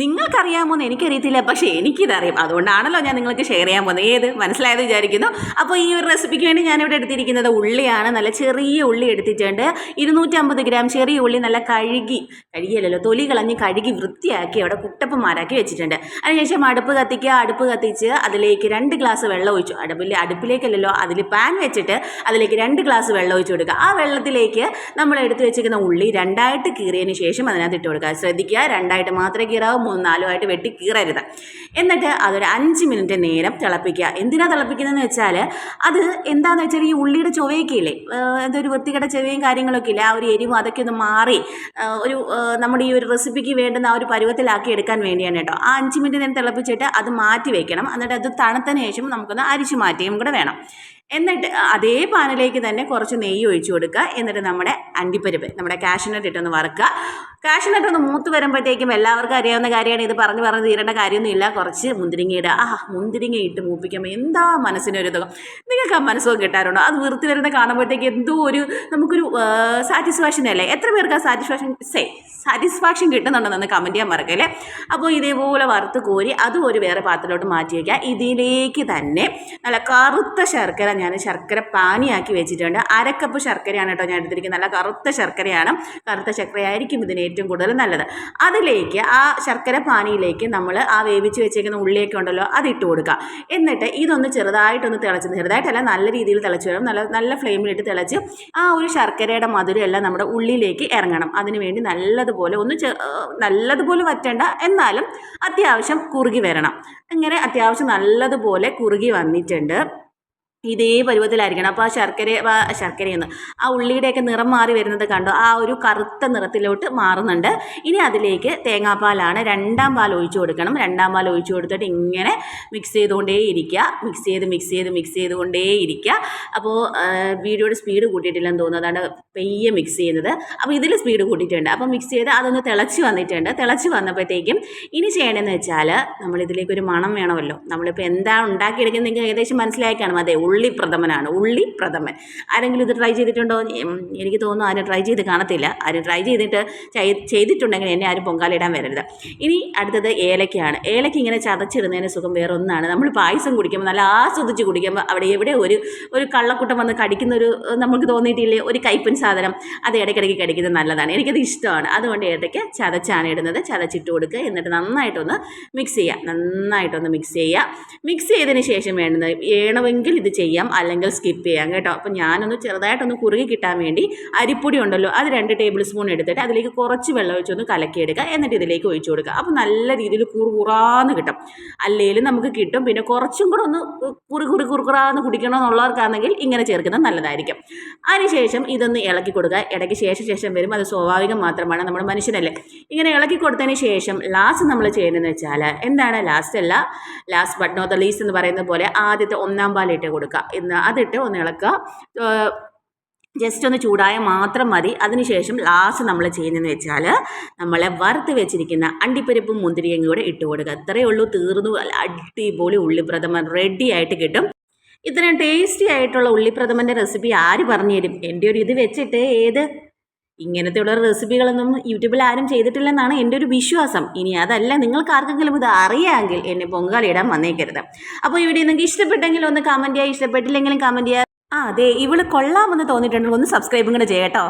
നിങ്ങൾക്കറിയാമോ എന്ന് എനിക്കറിയത്തില്ല പക്ഷേ എനിക്കിതറിയാം. അതുകൊണ്ടാണല്ലോ ഞാൻ നിങ്ങൾക്ക് ഷെയർ ചെയ്യാൻ പോകുന്നത്. ഏത്? മനസ്സിലായത് വിചാരിക്കുന്നു. അപ്പോൾ ഈ ഒരു റെസിപ്പിക്ക് വേണ്ടി ഞാനിവിടെ എടുത്തിരിക്കുന്നത് ഉള്ളിയാണ്. നല്ല ചെറിയ ഉള്ളി എടുത്തിട്ടുണ്ട്. ഇരുന്നൂറ്റമ്പത് ഗ്രാം ചെറിയ ഉള്ളി നല്ല കഴുകി കഴുകിയല്ലോ തൊലി കളഞ്ഞ് കഴുകി വൃത്തിയാക്കി അവിടെ കുട്ടപ്പന്മാരാക്കി വെച്ചിട്ടുണ്ട്. അതിനുശേഷം അടുപ്പ് കത്തിക്കുക. അടുപ്പ് കത്തിച്ച് അതിലേക്ക് രണ്ട് ഗ്ലാസ് വെള്ളം ഒഴിച്ചു. അടുപ്പിൽ അടുപ്പിലേക്കല്ലല്ലോ അതിൽ പാൻ വെച്ചിട്ട് അതിലേക്ക് രണ്ട് ഗ്ലാസ് വെള്ളം ഒഴിച്ചു കൊടുക്കുക. ആ വെള്ളത്തിലേക്ക് നമ്മൾ എടുത്തു വെച്ചിരിക്കുന്ന ഉള്ളി രണ്ടായിട്ട് കീറിയതിന് ശേഷം അതിനകത്ത് ഇട്ട് കൊടുക്കുക. ശ്രദ്ധിക്കുക രണ്ടായിട്ട് മാത്രമേ കീറാവൂ മൂന്ന് നാലുമായിട്ട് വെട്ടി കീറരുത്. എന്നിട്ട് അതൊരു അഞ്ച് മിനിറ്റ് നേരം തിളപ്പിക്കുക. എന്തിനാ തിളപ്പിക്കുന്നതെന്ന് വെച്ചാൽ അത് എന്താണെന്ന് വെച്ചാൽ ഈ ഉള്ളിയുടെ ചുവയൊക്കെ ഇല്ലേ എന്തൊരു വൃത്തികെട്ട ചെവയും കാര്യങ്ങളൊക്കെ ഇല്ല ആ ഒരു എരിവും അതൊക്കെ ഒന്ന് മാറി ഒരു നമ്മുടെ ഈ ഒരു റെസിപ്പിക്ക് വേണ്ടുന്ന ആ ഒരു പരുവത്തിലാക്കി എടുക്കാൻ വേണ്ടിയാണ് കേട്ടോ. ആ അഞ്ച് മിനിറ്റ് നേരം തിളപ്പിച്ചിട്ട് അത് മാറ്റി വെക്കണം. എന്നിട്ട് അത് തണുത്തതിന് ശേഷം നമുക്കൊന്ന് അരിച്ചു മാറ്റുകയും കൂടെ വേണം. എന്നിട്ട് അതേ പാനിലേക്ക് തന്നെ കുറച്ച് നെയ്യ് ഒഴിച്ചു കൊടുക്കുക. എന്നിട്ട് നമ്മുടെ അണ്ടിപ്പരിപ്പ് നമ്മുടെ കാഷ്നട്ട് ഇട്ടൊന്ന് വറുക്കുക. കാഷ്നട്ട് ഒന്ന് മൂത്ത് വരുമ്പോഴത്തേക്കും എല്ലാവർക്കും അറിയാവുന്ന കാര്യമാണ്. ഇത് പറഞ്ഞ് പറഞ്ഞ് തീരേണ്ട കാര്യമൊന്നുമില്ല. കുറച്ച് മുന്തിരിങ്ങ ആ മുന്തിരിങ്ങ ഇട്ട് മൂപ്പിക്കുമ്പോൾ എന്താ മനസ്സിനൊരു ഇതും നിങ്ങൾക്ക് ആ മനസ്സൊക്കെ കിട്ടാറുണ്ടോ? അത് വീർത്ത് വരുന്ന കാണുമ്പോഴത്തേക്ക് എന്തോ ഒരു നമുക്കൊരു സാറ്റിസ്ഫാക്ഷൻ അല്ലേ? എത്ര പേർക്ക് ആ സാറ്റിസ്ഫാക്ഷൻ സേ സാറ്റിസ്ഫാക്ഷൻ കിട്ടുന്നുണ്ടെന്ന് കമന്റ് ചെയ്യാൻ മറക്കല്ലേ? അപ്പോൾ ഇതേപോലെ വറുത്ത് കോരി അതും ഒരു വേറെ പാത്രത്തിലോട്ട് മാറ്റി വയ്ക്കുക ഇതിലേക്ക് തന്നെ നല്ല കറുത്ത ശർക്കര ഞാൻ ശർക്കര പാനിയാക്കി വെച്ചിട്ടുണ്ട്. അരക്കപ്പ് ശർക്കരയാണ് കേട്ടോ ഞാൻ എടുത്തിരിക്കുന്നത്. നല്ല കറുത്ത ശർക്കരയാണ്. കറുത്ത ശർക്കരയായിരിക്കും ഇതിന് ഏറ്റവും കൂടുതൽ നല്ലത്. അതിലേക്ക് ആ ശർക്കര പാനിയിലേക്ക് നമ്മൾ ആ വേവിച്ച് വെച്ചേക്കുന്ന ഉള്ളിയൊക്കെ ഉണ്ടല്ലോ അത് ഇട്ട് കൊടുക്കുക. എന്നിട്ട് ഇതൊന്ന് ചെറുതായിട്ടൊന്ന് തിളച്ച് ചെറുതായിട്ടല്ല നല്ല രീതിയിൽ തിളച്ച് വരും നല്ല നല്ല ഫ്ലെയിമിലിട്ട് തിളച്ച് ആ ഒരു ശർക്കരയുടെ മധുരം എല്ലാം നമ്മുടെ ഉള്ളിലേക്ക് ഇറങ്ങണം. അതിന് വേണ്ടി നല്ലതുപോലെ ഒന്ന് നല്ലതുപോലെ വറ്റണ്ട. എന്നാലും അത്യാവശ്യം കുറുകി വരണം. അങ്ങനെ അത്യാവശ്യം നല്ലതുപോലെ കുറുകി വന്നിട്ടുണ്ട്. ഇതേ പരുവത്തിലായിരിക്കണം. അപ്പോൾ ആ ശർക്കര ശർക്കരയെന്ന് ആ ഉള്ളിയുടെയൊക്കെ നിറം മാറി വരുന്നത് കണ്ടോ? ആ ഒരു കറുത്ത നിറത്തിലോട്ട് മാറുന്നുണ്ട്. ഇനി അതിലേക്ക് തേങ്ങാപ്പാലാണ് രണ്ടാം പാൽ ഒഴിച്ചു കൊടുക്കണം. രണ്ടാം പാൽ ഒഴിച്ചു കൊടുത്തിട്ട് ഇങ്ങനെ മിക്സ് ചെയ്തുകൊണ്ടേ ഇരിക്കുക. മിക്സ് ചെയ്ത് മിക്സ് ചെയ്ത് മിക്സ് ചെയ്തുകൊണ്ടേ ഇരിക്കുക. അപ്പോൾ വീഡിയോയുടെ സ്പീഡ് കൂട്ടിയിട്ടില്ലെന്ന് തോന്നുന്നു. അതാണ് പെയ്യെ മിക്സ് ചെയ്യുന്നത്. അപ്പോൾ ഇതിൽ സ്പീഡ് കൂട്ടിയിട്ടുണ്ട്. അപ്പോൾ മിക്സ് ചെയ്ത് അതൊന്ന് തിളച്ച് വന്നിട്ടുണ്ട്. തിളച്ച് വന്നപ്പോഴത്തേക്കും ഇനി ചെയ്യണമെന്ന് വെച്ചാൽ നമ്മളിതിലേക്ക് ഒരു മണം വേണമല്ലോ. നമ്മളിപ്പോൾ എന്താണ് ഉണ്ടാക്കിയെടുക്കുന്നത് നിങ്ങൾക്ക് ഏകദേശം മനസ്സിലായി കാണും അതെ ഉള്ളി പ്രഥമനാണ്. ഉള്ളി പ്രഥമൻ. ആരെങ്കിലും ഇത് ട്രൈ ചെയ്തിട്ടുണ്ടോ? എനിക്ക് തോന്നുന്നു ആരും ട്രൈ ചെയ്ത് കാണത്തില്ല. ആരും ട്രൈ ചെയ്തിട്ട് ചെയ്- ചെയ്തിട്ടുണ്ടെങ്കിൽ എന്നെ ആരും പൊങ്കാലിടാൻ വരരുത്. ഇനി അടുത്തത് ഏലക്കയാണ്. ഏലക്ക ഇങ്ങനെ ചതച്ചിടുന്നതിന് സുഖം വേറെ ഒന്നാണ്. നമ്മൾ പായസം കുടിക്കുമ്പോൾ നല്ല ആസ്വദിച്ച് കുടിക്കുമ്പോൾ അവിടെ എവിടെ ഒരു ഒരു കള്ളക്കൂട്ടം വന്ന് കടിക്കുന്ന ഒരു നമുക്ക് തോന്നിയിട്ടില്ലേ? ഒരു കയ്പൻ സാധനം അത് ഇടയ്ക്കിടയ്ക്ക് കടിക്കുന്നത് നല്ലതാണ്. എനിക്കത് ഇഷ്ടമാണ്. അതുകൊണ്ട് ഇടയ്ക്ക് ചതച്ചാണ് ഇടുന്നത്. ചതച്ചിട്ട് കൊടുക്കുക. എന്നിട്ട് നന്നായിട്ടൊന്ന് മിക്സ് ചെയ്യുക. നന്നായിട്ടൊന്ന് മിക്സ് ചെയ്യുക. മിക്സ് ചെയ്തതിന് ശേഷം വേണ്ടത് വേണമെങ്കിൽ ഇത് ചെയ്യാം. അല്ലെങ്കിൽ സ്കിപ്പ് ചെയ്യാം കേട്ടോ. അപ്പം ഞാനൊന്ന് ചെറുതായിട്ടൊന്ന് കുറുകി കിട്ടാൻ വേണ്ടി അരിപ്പൊടി ഉണ്ടല്ലോ. അത് രണ്ട് ടേബിൾ സ്പൂൺ എടുത്തിട്ട് അതിലേക്ക് കുറച്ച് വെള്ളം ഒഴിച്ചൊന്ന് കലക്കിയെടുക്കുക. എന്നിട്ട് ഇതിലേക്ക് ഒഴിച്ചു കൊടുക്കുക. അപ്പം നല്ല രീതിയിൽ കുറുകുറാന്ന് കിട്ടും. അല്ലെങ്കിലും നമുക്ക് കിട്ടും. പിന്നെ കുറച്ചും കൂടെ ഒന്ന് കുറുകുറി കുറി കുറുകുറാന്ന് കുടിക്കണമെന്നുള്ളവർക്കാണെങ്കിൽ ഇങ്ങനെ ചേർക്കുന്നത് നല്ലതായിരിക്കും. അതിനുശേഷം ഇതൊന്ന് ഇളക്കി കൊടുക്കുക. ഇടയ്ക്ക് ശേഷം ശേഷം വരും അത് സ്വാഭാവികം മാത്രമാണ് നമ്മുടെ മനുഷ്യനല്ലേ. ഇങ്ങനെ ഇളക്കി കൊടുത്തതിന് ശേഷം ലാസ്റ്റ് നമ്മൾ ചെയ്യുന്നതെന്ന് വെച്ചാൽ എന്താണ്? ലാസ്റ്റ് അല്ല last but not the least എന്ന് പറയുന്ന പോലെ ആദ്യത്തെ ഒന്നാം പാലിട്ട് കൊടുക്കുക. എന്ന് അതിട്ട് ഒന്ന് ഇളക്കുക. ജസ്റ്റ് ഒന്ന് ചൂടായ മാത്രം മതി. അതിനുശേഷം ലാസ്റ്റ് നമ്മൾ ചെയ്യുന്നതെന്ന് വെച്ചാൽ നമ്മളെ വറുത്ത് വെച്ചിരിക്കുന്ന അണ്ടിപ്പരിപ്പും മുന്തിരിയും കൂടെ ഇട്ട് കൊടുക്കുക. അത്രയേ ഉള്ളൂ തീർന്നു. അടിപൊളി ഉള്ളിപ്രഥമൻ റെഡി ആയിട്ട് കിട്ടും. ഇത്രയും ടേസ്റ്റി ആയിട്ടുള്ള ഉള്ളിപ്രഥമന്റെ റെസിപ്പി ആര് പറഞ്ഞു തരും എന്റെ ഒരു ഇത് വെച്ചിട്ട് ഏത്? ഇങ്ങനത്തെയുള്ള റെസിപ്പികളൊന്നും യൂട്യൂബിൽ ആരും ചെയ്തിട്ടില്ലെന്നാണ് എന്റെ ഒരു വിശ്വാസം. ഇനി അതല്ല നിങ്ങൾക്ക് ആർക്കെങ്കിലും ഇത് അറിയാമെങ്കിൽ എന്നെ പൊങ്കാലിടാൻ വന്നേക്കരുത്. അപ്പോൾ ഈ വീഡിയോ നിങ്ങൾക്ക് ഇഷ്ടപ്പെട്ടെങ്കിൽ ഒന്ന് കമന്റ് ചെയ്യുക ഇഷ്ടപ്പെട്ടില്ലെങ്കിലും കമന്റ് ചെയ്യുക ആ അതെ ഇവൾ കൊള്ളാമെന്ന് തോന്നിയിട്ടുണ്ടെങ്കിൽ ഒന്ന് സബ്സ്ക്രൈബും കൂടെ ചെയ്യട്ടോ